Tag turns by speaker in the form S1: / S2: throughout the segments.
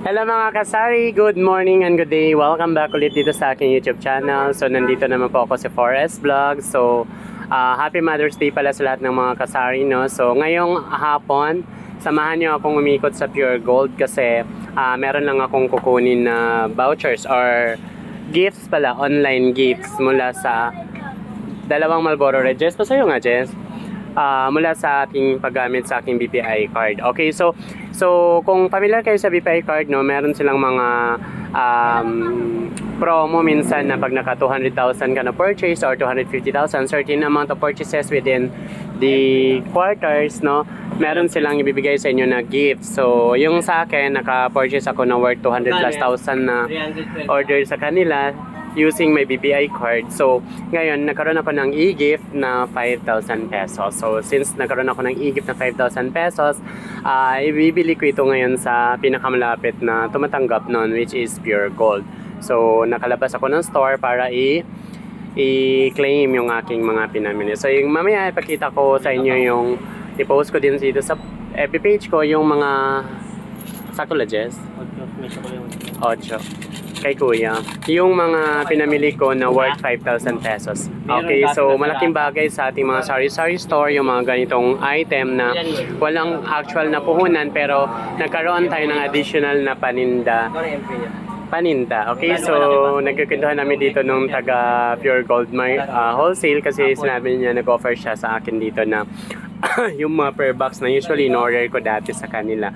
S1: Hello mga kasari, good morning and good day. Welcome back ulit dito sa aking YouTube channel. So nandito naman po ako sa Forest Vlog. So ah, happy Mother's Day pala sa lahat ng mga kasari no. So ngayong hapon, samahan niyo akong umikot sa Pure Gold kasi ah, meron lang akong kukunin na vouchers or gifts pala, online gifts mula sa dalawang Marlboro Red. Jess, pasayo nga Jess. Ah, mula sa ating paggamit sa aking BPI card. Okay, so so kung familiar kayo sa BPI card, no, meron silang mga um, promo minsan na pag naka 200,000 ka na purchase or 250,000, certain amount of purchases within the quarters, no, meron silang ibibigay sa inyo na gift. So, yung sa akin, naka-purchase ako ng worth 200 plus thousand na
S2: 312.
S1: order sa kanila using my BPI card. So, ngayon, nagkaroon ako ng e-gift na 5,000 pesos. So, since nagkaroon ako ng e-gift na 5,000 pesos, ah ibibili ko ito ngayon sa pinakamalapit na tumatanggap nun, which is Pure Gold. So, nakalabas ako ng store para i- i-claim yung aking mga pinamili. So, yung mamaya ipakita ko sa inyo yung i-post ko din dito sa FB page ko yung mga sakto la, Jess? Ocho. Kay kuya. Yung mga pinamili ko na worth 5,000 pesos. Okay, so malaking bagay sa ating mga sari-sari store yung mga ganitong item na walang actual na puhunan pero nagkaroon tayo ng additional na paninda paninda. Okay, so nagkikwentuhan namin dito nung taga Pure Gold Mar- ah, Wholesale kasi sinabi niya nag-offer siya sa akin dito na yung mga per box na usually in-order ko dati sa kanila.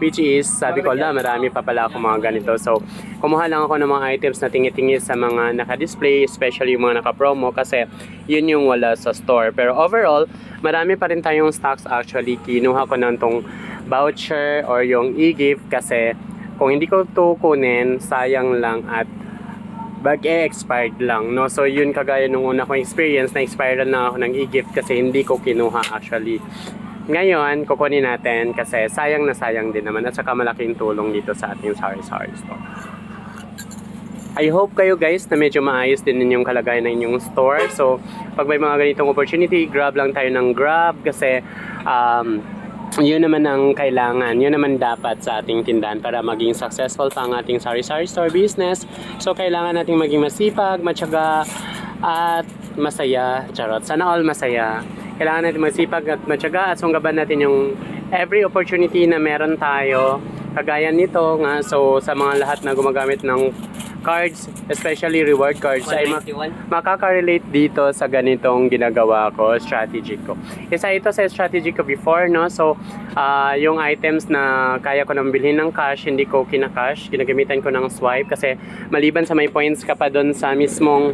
S1: Which is, sabi ko, la, marami pa pala ako mga ganito. So, kumuha lang ako ng mga items na tingi-tingi sa mga naka-display, especially yung mga naka-promo kasi yun yung wala sa store. Pero overall, marami pa rin tayong stocks actually. Kinuha ko ng tong voucher or yung e-gift kasi kung hindi ko to kunin, sayang lang at bag eh expired lang no so yun kagaya nung una kong experience na expired na ako ng e-gift kasi hindi ko kinuha actually ngayon kukunin natin kasi sayang na sayang din naman at saka malaking tulong dito sa ating sari sari store I hope kayo guys na medyo maayos din yung kalagayan ng inyong store. So, pag may mga ganitong opportunity, grab lang tayo ng grab kasi um, yun naman ang kailangan, yun naman dapat sa ating tindahan para maging successful pa ang ating sari-sari store business. So, kailangan nating maging masipag, matyaga, at masaya. Charot. Sana all masaya. Kailangan natin masipag at matyaga at sunggaban natin yung every opportunity na meron tayo. Kagaya nito nga, so sa mga lahat na gumagamit ng cards, especially reward cards, ay ma-
S2: 191.
S1: makaka-relate dito sa ganitong ginagawa ko, strategy ko. Isa ito sa strategy ko before, no? So, ah, yung items na kaya ko nang bilhin ng cash, hindi ko kinakash, ginagamitan ko ng swipe kasi maliban sa may points ka pa doon sa mismong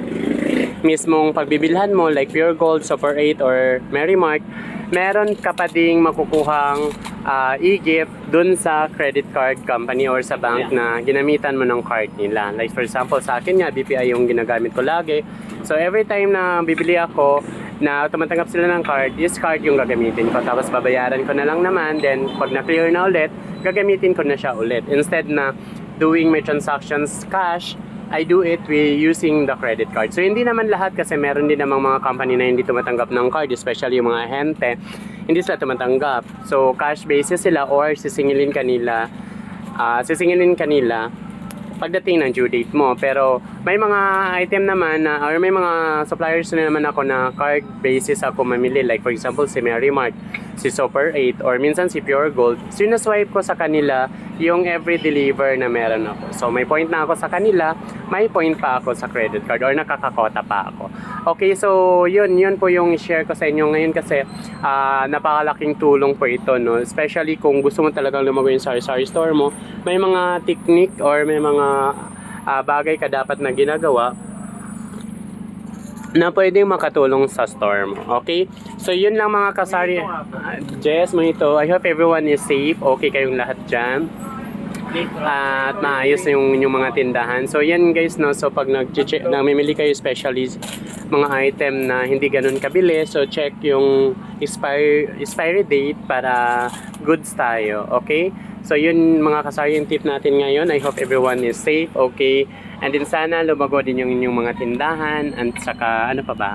S1: mismong pagbibilhan mo like Pure Gold, Super 8 or Merrymark, meron ka pa ding makukuhang ah, e-gift dun sa credit card company or sa bank na ginamitan mo ng card nila. Like for example, sa akin nga, BPI yung ginagamit ko lagi. So every time na bibili ako, na tumatanggap sila ng card, this card yung gagamitin ko. Tapos babayaran ko na lang naman. Then pag na-clear na ulit, gagamitin ko na siya ulit. Instead na doing my transactions cash, I do it with using the credit card. So hindi naman lahat kasi meron din namang mga company na hindi tumatanggap ng card, especially yung mga hente, hindi sila tumatanggap. So cash basis sila or sisingilin kanila, ah sisingilin kanila pagdating ng due date mo. Pero may mga item naman na, or may mga suppliers na naman ako na card basis ako mamili. Like for example, si Mary Mart, si Super 8, or minsan si Pure Gold. So swipe ko sa kanila yung every deliver na meron ako. So may point na ako sa kanila, may point pa ako sa credit card or nakakakota pa ako. Okay, so yun, yun po yung share ko sa inyo ngayon kasi ah, napakalaking tulong po ito, no? Especially kung gusto mo talagang lumago yung sari-sari store mo, may mga technique or may mga ah, bagay ka dapat na ginagawa na pwedeng makatulong sa store mo. Okay? So, yun lang mga kasari. Ah, Jess, mo ito. I hope everyone is safe. Okay kayong lahat dyan at maayos na yung, yung mga tindahan. So yan guys no, so pag nag-check, namimili kayo especially mga item na hindi ganun kabili, so check yung expire, expiry date para goods tayo, okay? So yun mga kasari yung tip natin ngayon. I hope everyone is safe, okay? And din sana lumago din yung inyong mga tindahan and saka ano pa ba?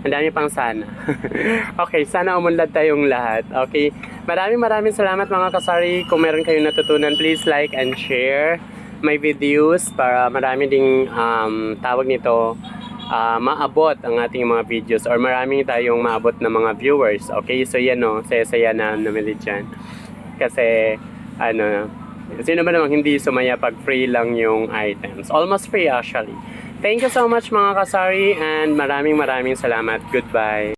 S1: Ang dami pang sana. okay, sana umunlad tayong lahat. Okay? Maraming maraming salamat mga kasari. Kung meron kayong natutunan, please like and share my videos para marami ding um, tawag nito ah, maabot ang ating mga videos or marami tayong maabot na mga viewers. Okay? So yan o, saya-saya na namili dyan. Kasi, ano, sino ba namang hindi sumaya pag free lang yung items? Almost free actually. Thank you so much mga kasari and maraming maraming salamat. Goodbye.